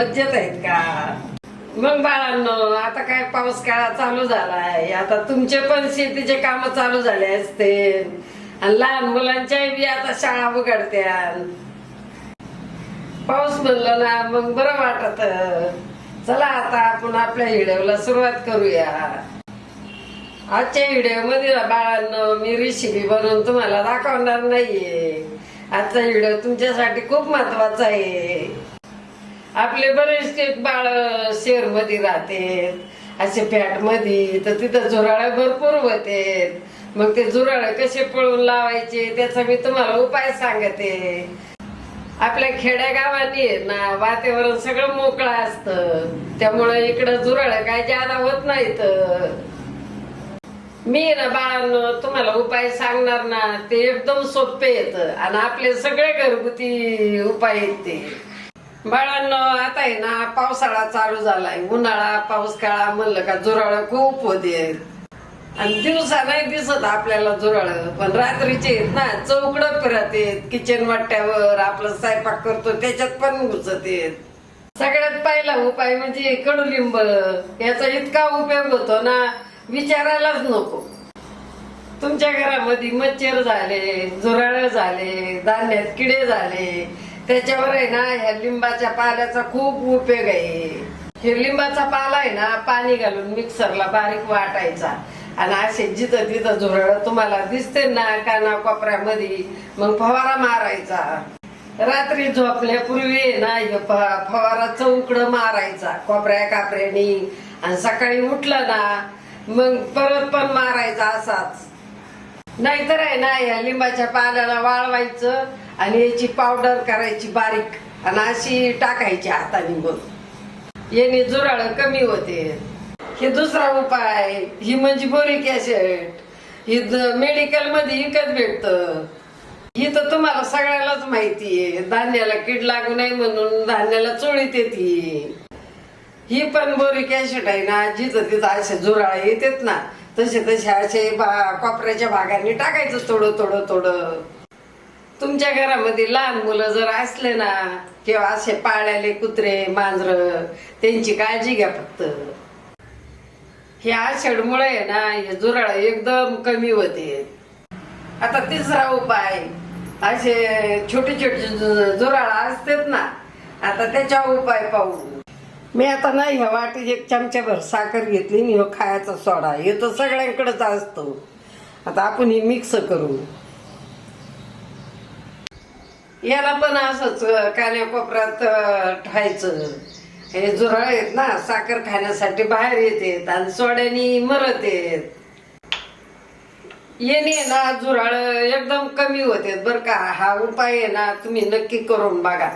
मज्जत आहेत का? मग बाळांनो आता काय पाऊस काळा चालू झालाय. आता तुमचे पण शेतीचे काम चालू झाले असते. आणि लहान मुलांच्या बी आता शाळा उघडत्या पाऊस म्हणलं ना मग बरं वाटत. चला आता आपण आपल्या व्हिडिओला सुरुवात करूया. आजच्या व्हिडिओमध्ये बाळांनो मी रेसिपी बनवून तुम्हाला दाखवणार नाहीये. आजचा व्हिडिओ तुमच्यासाठी खूप महत्त्वाचा आहे. आपले बरेचसे बाळ शहरमध्ये राहते असे फॅटमध्ये तर तिथं झुराळ भरपूर होते मग ते झुराळ कसे पळून लावायचे त्याचा मी तुम्हाला उपाय सांगते. आपल्या खेड्या गावांनी ना वातावरण सगळं मोकळं असतं. त्यामुळे इकडं झुराळ काय ज्यादा होत नाहीत. मी ना बाळांनो तुम्हाला उपाय सांगणार ना ते एकदम सोपे येत आणि आपले सगळे घरगुती उपाय आहेत ते. बाळांनो आता आहे ना पावसाळा चालू झालाय. उन्हाळा पाऊस काळा म्हणलं का जुराळ खूप होते. आणि दिवसा नाही दिसत आपल्याला जुराळ पण रात्रीचे आहेत ना चौकड फिरत येत किचन वाट्यावर आपलं स्वयंपाक करतो त्याच्यात पण घुसत येत सगळ्यात पहिला उपाय म्हणजे कडुलिंब. याचा इतका उपयोग होतो ना विचारायलाच नको. तुमच्या घरामध्ये मच्छर झाले झुराळ झाले धान्यात किडे झाले त्याच्यावर आहे ना ह्या लिंबाच्या पाल्याचा खूप उपयोग आहे. हे लिंबाचा पाला आहे ना पाणी घालून मिक्सरला बारीक वाटायचा. आणि असे जिथं तिथं झुरळ तुम्हाला दिसते ना काना कोपऱ्यामध्ये मग फवारा मारायचा. रात्री झोपल्यापूर्वी आहे ना हे फवारा चौकड मारायचा कोपऱ्या कापऱ्यानी. आणि सकाळी उठलं ना मग परत पण मारायचा असाच. नाहीतर आहे ना या लिंबाच्या पाल्याला वाळवायचं आणि याची पावडर करायची बारीक आणि अशी टाकायची हाताने मग. याने जुराळ कमी होते. हे दुसरा उपाय ही म्हणजे बोरिक ऍसिड ही मेडिकलमध्ये विकत भेटत. ही तर तुम्हाला सगळ्यालाच माहिती आहे. धान्याला कीड लागू नये म्हणून धान्याला चोळीत येते. ही पण बोरिक ऍसिड आहे ना जिथं तिथं असे जुराळ येतात ना तसे तसे असे बा- कोपऱ्याच्या भागांनी टाकायचं थोडं थोडं थोडं तुमच्या घरामध्ये लहान मुलं जर असले ना किंवा असे पाळलेले कुत्रे मांजर त्यांची काळजी घ्या फक्त. हे आषाढमुळे आहे ना हे जुराळ एकदम कमी होते. आता तिसरा उपाय असे छोटे छोटे जुराळ असतात ना आता त्याच्या उपाय पाहू. मी आता नाही ह्या वाटीत एक चमच्याभर साखर घेतली आणि ह्यो खायचा सोडा. हे तर सगळ्यांकडेच असतो. आता आपण हे मिक्स करू. याला पण असंच कान्या कोपऱ्यात अं, ठेवायचं हे जुराळ आहेत ना साखर खाण्यासाठी बाहेर येतात आणि सोड्यानी मरत येत. येणे ना जुराळ एकदम कमी होते बर का. हा उपाय आहे ना तुम्ही नक्की करून बघा.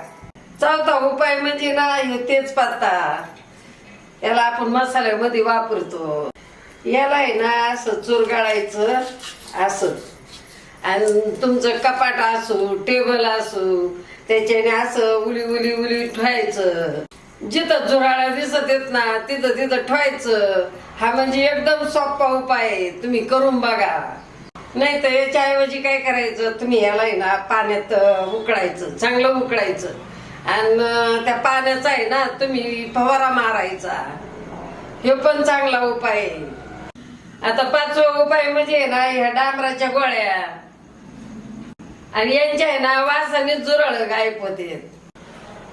चौथा उपाय म्हणजे ना हे तेच पत्ता याला आपण मसाल्यामध्ये वापरतो. याला आहे ना असं चुरगाळायचं असं. आणि तुमचं कपाट असू टेबल असू त्याच्याने असं उली उली उली ठेवायचं. जिथं जुराळा दिसत येत ना तिथं तिथं ठेवायचं. हा म्हणजे एकदम सोपा उपाय आहे. तुम्ही करून बघा. नाही तर याच्याऐवजी काय करायचं? तुम्ही याला आहे ना पाण्यात उकळायचं. चांगलं उकळायचं. आणि त्या पाण्याचा आहे ना तुम्ही फवारा मारायचा. हे पण चांगला उपाय आहे. आता पाचवा उपाय म्हणजे ना ह्या डांबराच्या गोळ्या. आणि यांच्या आहे ना वासाने जुरळ गायब होते.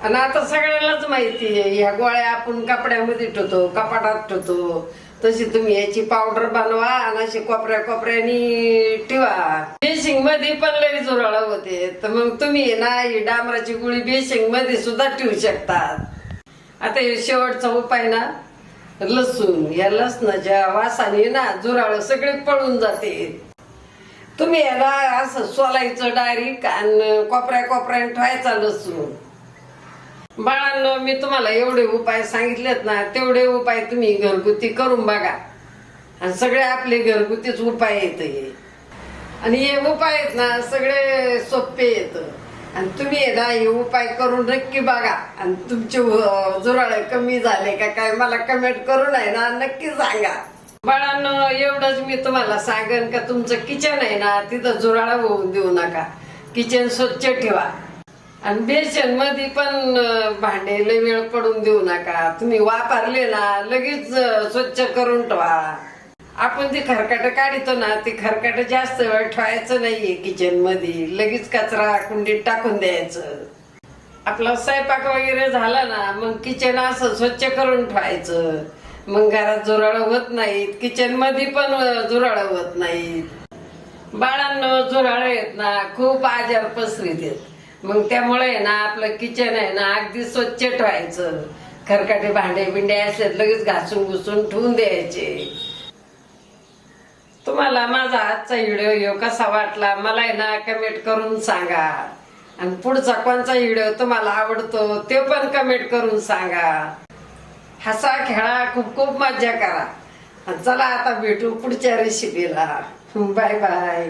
आणि आता सगळ्यांनाच माहिती आहे ह्या गोळ्या आपण कपड्यामध्ये ठेवतो कपाटात ठेवतो. तशी तुम्ही याची पावडर बनवा आणि अशी कोपऱ्या कोपऱ्यानी ठेवा. बेसिंगमध्ये पण लई जुराळ होते. तर मग तुम्ही ना ही डांबराची गोळी बेसिंगमध्ये सुद्धा ठेवू शकतात आता हे शेवटचा उपाय ना लसूण. या लसणाच्या वासाने ना जुराळ सगळे पळून जाते. तुम्ही याला असं सोलायचं डायरेक्ट आणि कोपऱ्या कोपऱ्याने ठेवायचा लसूण. बाळांनो मी तुम्हाला एवढे उपाय सांगितलेत ना तेवढे उपाय तुम्ही घरगुती करून बघा. आणि सगळे आपले घरगुतीच उपाय येत हे. आणि हे उपाय आहेत ना सगळे सोपे येत आणि तुम्ही ना हे उपाय करून नक्की बघा. आणि तुमचे जुराळे कमी झाले का काय मला कमेंट करून आहे ना नक्की सांगा. बाळांनो एवढंच मी तुम्हाला सांगेन का तुमचं किचन आहे ना तिथं जुराळा होऊन देऊ नका. किचन स्वच्छ ठेवा. आणि बेसनमध्ये पण भांडे लय वेळ पडून देऊ नका. तुम्ही वापरले ना लगेच स्वच्छ करून ठेवा. आपण ती खरकाट काढतो ना ती खरकाट जास्त वेळ ठेवायचं नाहीये किचनमध्ये लगेच कचरा कुंडीत टाकून द्यायचं. आपला स्वयंपाक वगैरे झाला ना मग किचन असं स्वच्छ करून ठेवायचं. मग घरात जुराळ होत नाहीत. किचनमध्ये पण जुराळ होत नाहीत. बाळांना जुराळ येत ना खूप आजार पसरीत येत. मग त्यामुळे आहे ना आपलं किचन आहे ना अगदी स्वच्छ ठेवायचं. खरकाटे भांडे बिंडे असले लगेच घासून घुसून ठेवून द्यायचे. तुम्हाला माझा आजचा व्हिडिओ कसा वाटला मला आहे ना कमेंट करून सांगा. आणि पुढचा कोणचा व्हिडिओ तुम्हाला आवडतो ते पण कमेंट करून सांगा. हसा खेळा खूप खूप मज्जा करा. चला आता भेटू पुढच्या रेसिपीला बाय बाय